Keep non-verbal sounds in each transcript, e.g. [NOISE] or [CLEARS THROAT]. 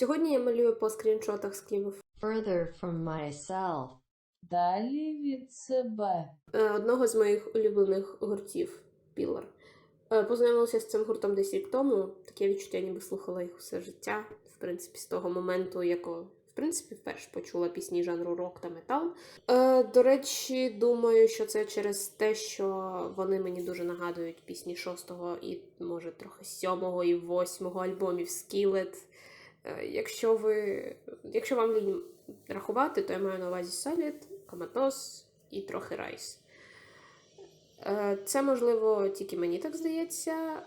Сьогодні я малюю по скріншотах з кліпів further from myself. Далі від себе. е, одного з моїх улюблених гуртів Пілар. Познайомилася з цим гуртом десь рік тому. Таке відчуття, ніби слухала їх усе життя. В принципі, з того моменту, як в принципі вперше почула пісні жанру рок та метал. Е, до речі, думаю, що це через те, що вони мені дуже нагадують пісні шостого і, може, трохи сьомого і восьмого альбомів Skillet. Е, якщо ви, якщо вам лінь рахувати, то я маю на увазі Solid, Коматос і трохи Райс. Е, Це можливо тільки мені так здається.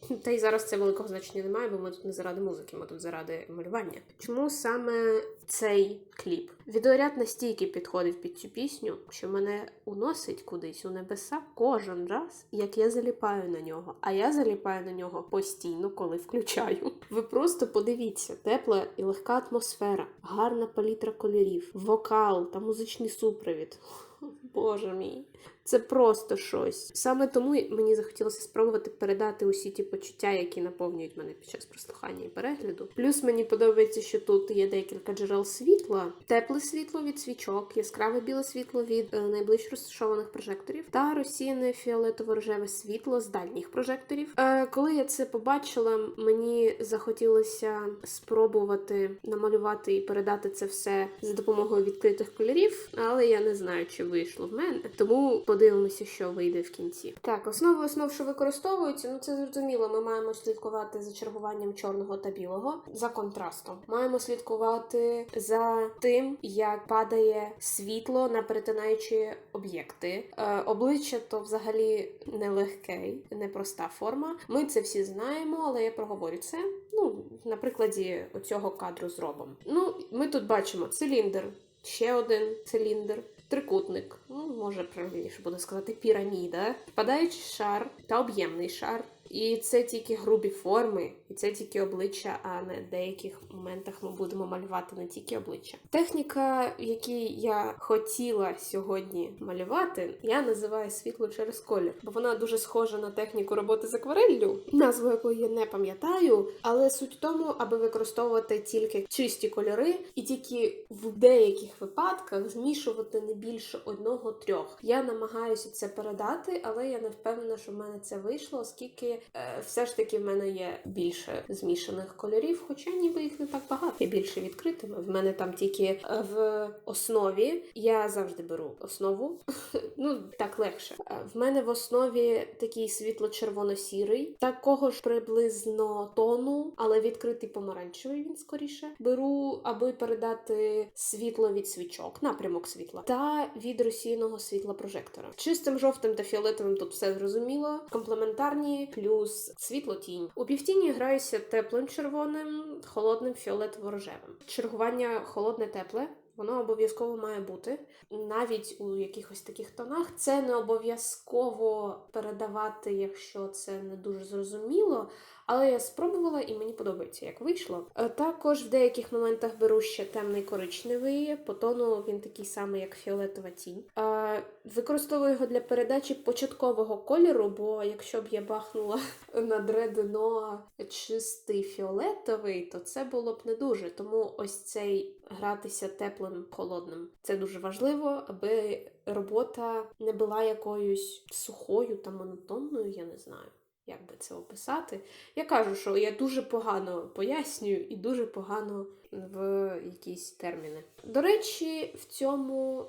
[LAUGHS] Та й зараз це великого значення немає, бо ми тут не заради музики, ми тут заради малювання. Чому саме цей кліп? Відеоряд настільки підходить під цю пісню, що мене уносить кудись у небеса кожен раз, як я заліпаю на нього. А я заліпаю на нього постійно, коли включаю. [LAUGHS] Ви просто подивіться, тепла і легка атмосфера, гарна палітра кольорів, вокал та музичний супровід. [LAUGHS] Боже мій. Це просто щось. Саме тому мені захотілося спробувати передати усі ті почуття, які наповнюють мене під час прослухання і перегляду. Плюс мені подобається, що тут є декілька джерел світла, тепле світло від свічок, яскраве біле світло від е, найближче розташованих прожекторів та розсіяне фіолетово-рожеве світло з дальніх прожекторів. Е, коли я це побачила, мені захотілося спробувати намалювати і передати це все за допомогою відкритих кольорів, але я не знаю, чи вийшло в мене. Тому подивимося, що вийде в кінці. Так, основи основ, що використовуються, ну це зрозуміло. Ми маємо слідкувати за чергуванням чорного та білого за контрастом. Маємо слідкувати за тим, як падає світло на перетинаючі об'єкти. Е, обличчя то взагалі нелегке, непроста форма. Ми це всі знаємо, але я проговорю це. Ну, на прикладі оцього кадру зробимо. Ну, ми тут бачимо циліндр, ще один циліндр. Трикутник, ну може правильніше буде сказати піраміда, впадаючий шар та об'ємний шар. І це тільки грубі форми, і це тільки обличчя, а на деяких моментах ми будемо малювати не тільки обличчя. Техніка, якій я хотіла сьогодні малювати, я називаю світло через колір, бо вона дуже схожа на техніку роботи з аквареллю, назву якої я не пам'ятаю. Але суть в тому, аби використовувати тільки чисті кольори, і тільки в деяких випадках змішувати не більше одного-трьох. Я намагаюся це передати, але я не впевнена, що в мене це вийшло, оскільки е, все ж таки в мене є більше змішаних кольорів, хоча ніби їх не так багато. Я більше відкритими. В мене там тільки е, в основі я завжди беру основу. [LAUGHS] ну так легше. Е, В мене в основі такий світло-червоно-сірий, такого ж приблизно тону, але відкритий помаранчевий він скоріше. Беру, аби передати світло від свічок, напрямок світла, та від розсіяного світла прожектора. Чистим жовтим та фіолетовим тут все зрозуміло. Комплементарні плюс світло тінь. У півтіні граюся теплим червоним, холодним фіолетово-рожевим. Чергування холодне тепле. Воно обов'язково має бути навіть у якихось таких тонах. Це не обов'язково передавати, якщо це не дуже зрозуміло. Але я спробувала і мені подобається, як вийшло. Е, Також в деяких моментах беру ще темний коричневий, по тону він такий самий, як фіолетова тінь. Е, Використовую його для передачі початкового кольору, бо якщо б я бахнула [LAUGHS] на дредно чистий фіолетовий, то це було б не дуже. Тому ось цей гратися теплим холодним. Це дуже важливо, аби робота не була якоюсь сухою та монотонною, я не знаю. Як би це описати? Я кажу, що я дуже погано пояснюю і дуже погано в якісь терміни. До речі, в цьому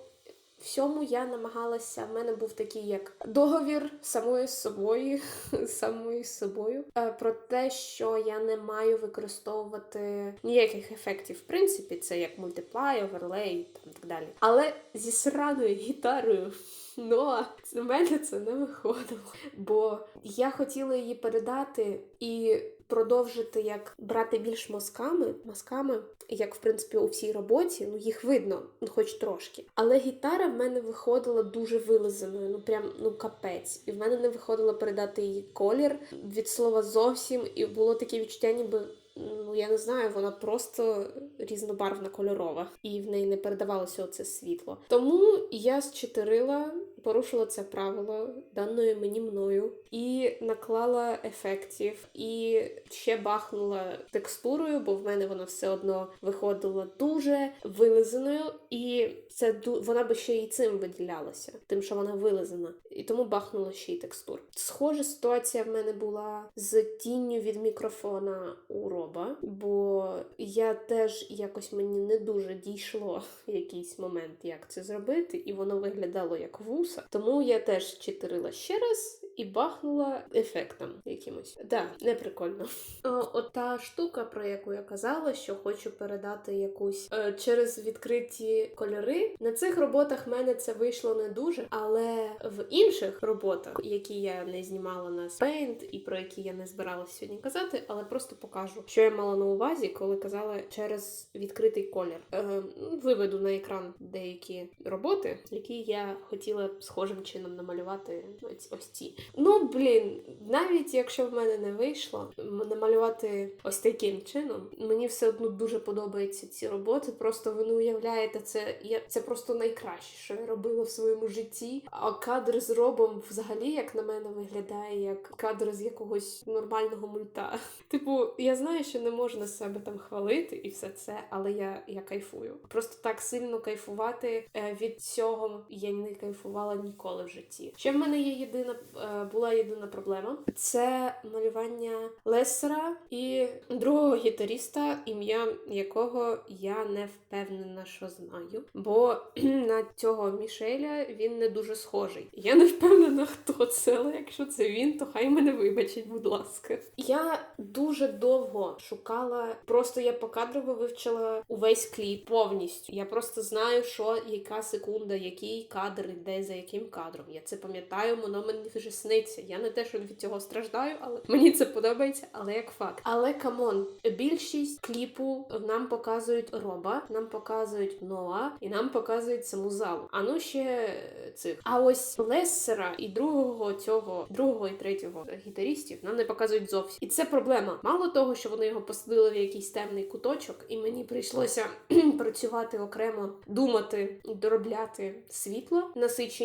всьому я намагалася. В мене був такий як договір самої з собою, [LAUGHS] самою з собою е, про те, що я не маю використовувати ніяких ефектів. В принципі, це як мультиплай, оверлей там так далі. Але зі сраною гітарою. [LAUGHS] Ну, в мене це не виходило. Бо я хотіла її передати і продовжити як брати більш мазками, мазками, як в принципі у всій роботі, ну їх видно, ну хоч трошки. Але гітара в мене виходила дуже вилизаною, ну прям ну капець. І в мене не виходило передати її колір від слова зовсім, і було таке відчуття, ніби. Ну, я не знаю, вона просто різнобарвна кольорова, і в неї не передавалося оце світло. Тому я зчитерила, порушила це правило, даної мені мною, і наклала ефектів, і ще бахнула текстурою, бо в мене вона все одно виходила дуже вилизаною, і це вона би ще й цим виділялася, тим, що вона вилизана. І тому бахнула ще й текстур. Схожа ситуація в мене була з тінню від мікрофона у роба, бо я теж якось мені не дуже дійшло [LAUGHS] якийсь момент, як це зробити, і воно виглядало як вуса. Тому я теж читерила ще раз і бахнула ефектом якимось. Да, не прикольно. От та штука, про яку я казала, що хочу передати якусь е, через відкриті кольори. На цих роботах в мене це вийшло не дуже, але в інших роботах, які я не знімала на Paint і про які я не збиралася сьогодні казати, але просто покажу, що я мала на увазі, коли казала через відкритий колір. Е, виведу на екран деякі роботи, які я хотіла схожим чином намалювати. Ось, ці. Ну блін, навіть якщо в мене не вийшло намалювати ось таким чином, мені все одно дуже подобаються ці роботи. Просто ви не уявляєте, це я це просто найкраще, що я робила в своєму житті. А кадр з робом взагалі, як на мене, виглядає як кадр з якогось нормального мульта. [LAUGHS] Типу, я знаю, що не можна себе там хвалити і все це, але я, я кайфую. Просто так сильно кайфувати е, від цього я не кайфувала ніколи в житті. Ще в мене є єдина е, була єдина проблема: це малювання Лесера і другого гітаріста, ім'я якого я не впевнена, що знаю. Бо [CLEARS THROAT] на цього Мішеля він не дуже схожий. Я не впевнена, хто це, але якщо це він, то хай мене вибачить, будь ласка. Я дуже довго шукала, просто я покадрово вивчила увесь кліп повністю. Я просто знаю, що яка секунда, який кадр йде за яким кадром. Я це пам'ятаю, воно мені вже сниться. Я не те, що від цього страждаю, але мені це подобається, але як факт. Але камон, більшість кліпу нам показують роба, нам показують Ноа і нам показують саму залу. А ну ще цих. А ось Лессера і другого цього, другого і третього гітарістів нам не показують зовсім. І це проблема. Мало того, що вони його посадили в якийсь темний куточок, і мені прийшлося [CLEARS THROAT] працювати окремо, думати, доробляти світло,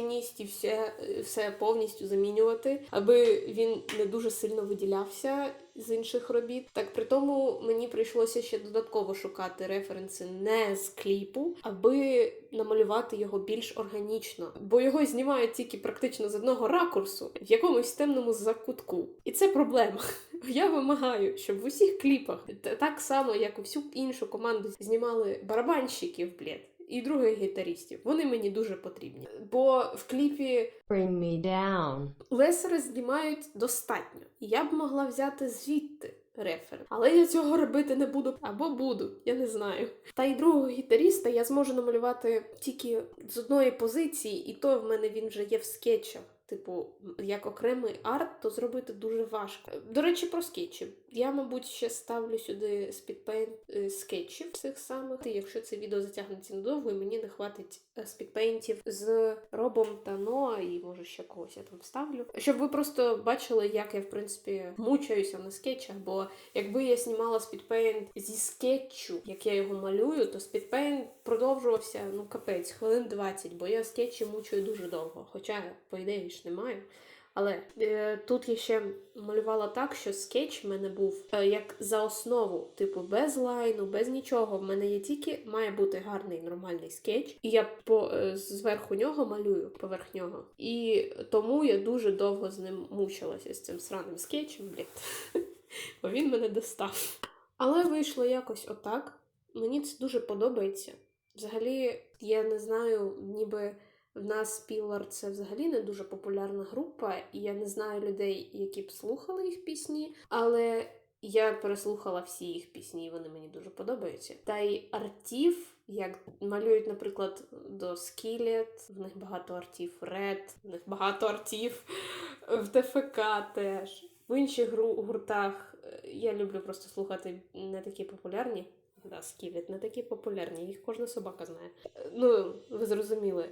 насиченість і все, все повністю замінювати, аби він не дуже сильно виділявся з інших робіт. Так при тому мені прийшлося ще додатково шукати референси не з кліпу, аби намалювати його більш органічно, бо його знімають тільки практично з одного ракурсу в якомусь темному закутку. І це проблема. [LAUGHS] Я вимагаю, щоб в усіх кліпах так само, як у всю іншу команду, знімали барабанщиків, блядь. І других гітарістів. Вони мені дуже потрібні. Бо в кліпі Bring me down. Лесера знімають достатньо. Я б могла взяти звідти рефер. Але я цього робити не буду або буду, я не знаю. Та й другого гітаріста я зможу намалювати тільки з одної позиції, і то в мене він вже є в скетчах. Типу, як окремий арт, то зробити дуже важко. До речі, про скетчі. Я, мабуть, ще ставлю сюди спідпейнт е, скетчів цих самих. І якщо це відео затягнеться надовго, і мені не хватить спідпейнтів з Робом та Ноа, і може ще когось я там вставлю. Щоб ви просто бачили, як я в принципі мучаюся на скетчах. Бо якби я знімала спідпейнт зі скетчу, як я його малюю, то спідпейнт продовжувався ну капець, хвилин 20, бо я скетчі мучую дуже довго. Хоча, по ідеї ж не маю. Але е, тут я ще малювала так, що скетч в мене був е, як за основу, типу без лайну, без нічого. В мене є тільки має бути гарний нормальний скетч, і я по е, зверху нього малюю поверх нього. І тому я дуже довго з ним мучилася з цим сраним скетчем, блядь. [LAUGHS] Бо він мене достав. Але вийшло якось отак. Мені це дуже подобається. Взагалі, я не знаю, ніби. В нас Пілар це взагалі не дуже популярна група, і я не знаю людей, які б слухали їх пісні, але я переслухала всі їх пісні, і вони мені дуже подобаються. Та й артів, як малюють, наприклад, до Skillet, в них багато артів, Red, в них багато артів, в ТФК теж. В інших гуртах е, я люблю просто слухати не такі популярні. Да, сківіт, не такі популярні, їх кожна собака знає. Ну, ви зрозуміли.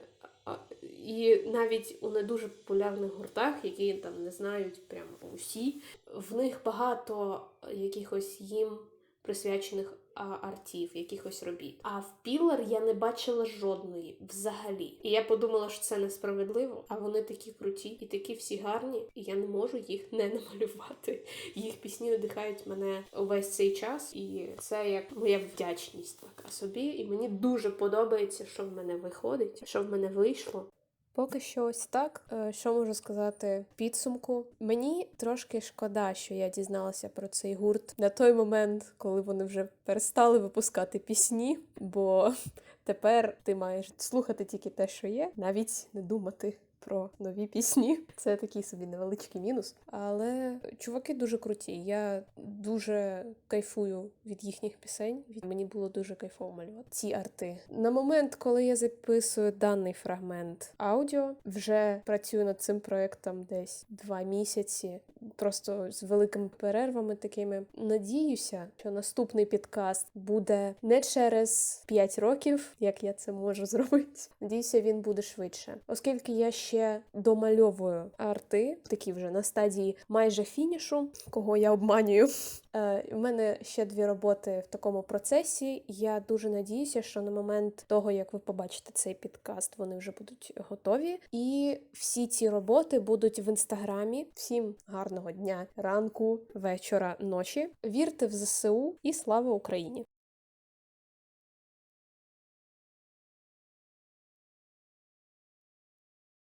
І навіть у не дуже популярних гуртах, які там не знають прямо усі, в них багато якихось їм присвячених артів, якихось робіт. А в Пілар я не бачила жодної взагалі. І я подумала, що це несправедливо. А вони такі круті і такі всі гарні, і я не можу їх не намалювати. Їх пісні надихають мене увесь цей час, і це як моя вдячність така собі. І мені дуже подобається, що в мене виходить, що в мене вийшло. Поки що ось так. Е, Що можу сказати підсумку? Мені трошки шкода, що я дізналася про цей гурт на той момент, коли вони вже перестали випускати пісні, бо [LAUGHS] тепер ти маєш слухати тільки те, що є, навіть не думати. Про нові пісні. Це такий собі невеличкий мінус. Але чуваки дуже круті. Я дуже кайфую від їхніх пісень. Мені було дуже кайфово малювати ці арти. На момент, коли я записую даний фрагмент аудіо, вже працюю над цим проектом десь два місяці, просто з великими перервами такими. Надіюся, що наступний підкаст буде не через 5 років, як я це можу [LAUGHS] зробити. Надіюся, він буде швидше, оскільки я ще домальовую арти, такі вже на стадії майже фінішу, кого я обманюю. Е, У мене ще дві роботи в такому процесі. Я дуже надіюся, що на момент того, як ви побачите цей підкаст, вони вже будуть готові. І всі ці роботи будуть в інстаграмі. Всім гарного дня, ранку, вечора, ночі. Вірте в ЗСУ і слава Україні!